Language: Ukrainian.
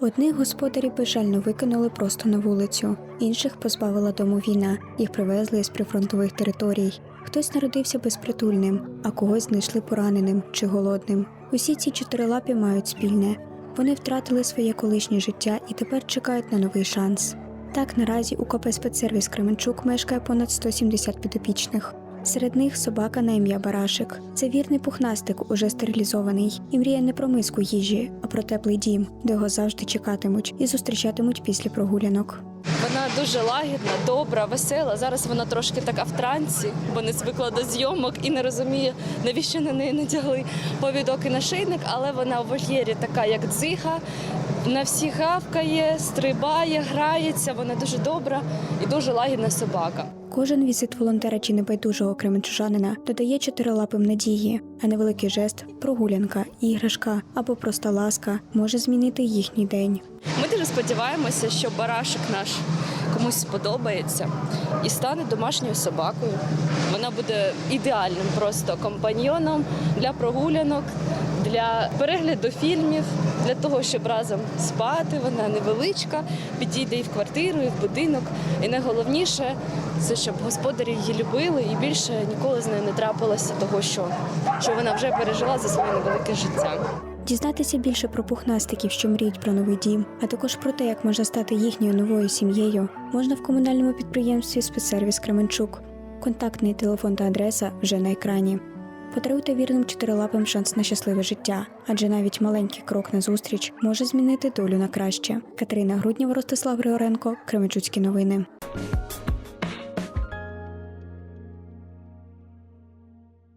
Одних господарі безжально викинули просто на вулицю, інших позбавила дому війна, їх привезли з прифронтових територій. Хтось народився безпритульним, а когось знайшли пораненим чи голодним. Усі ці чотирилапі мають спільне. Вони втратили своє колишнє життя і тепер чекають на новий шанс. Так наразі у КП спецсервіс Кременчук мешкає понад 170 підопічних. Серед них собака на ім'я Барашик. Це вірний пухнастик, уже стерилізований, і мріє не про миску їжі, а про теплий дім, де його завжди чекатимуть і зустрічатимуть після прогулянок. Вона дуже лагідна, добра, весела. Зараз вона трошки така в трансі, бо не звикла до зйомок і не розуміє, навіщо на неї надягли повідок і нашийник, але вона у вольєрі така, як дзига, на всіх гавкає, стрибає, грається. Вона дуже добра і дуже лагідна собака. Кожен візит волонтера чи небайдужого кременчужанина додає чотирилапим надії, а невеликий жест, прогулянка, іграшка або просто ласка може змінити їхній день. Ми дуже сподіваємося, що барашик наш комусь сподобається і стане домашньою собакою. Вона буде ідеальним просто компаньйоном для прогулянок, для перегляду фільмів, для того, щоб разом спати. Вона невеличка, підійде і в квартиру, і в будинок. І найголовніше це щоб господарі її любили і більше ніколи з нею не трапилося того, що, що вона вже пережила за своє невелике життя. Дізнатися більше про пухнастиків, що мріють про новий дім, а також про те, як можна стати їхньою новою сім'єю, можна в комунальному підприємстві спецсервіс Кременчук. Контактний телефон та адреса вже на екрані. Подаруйте вірним чотирилапим шанс на щасливе життя, адже навіть маленький крок назустріч може змінити долю на краще. Катерина Груднєва, Ростислав Григоренко, Кременчуцькі новини.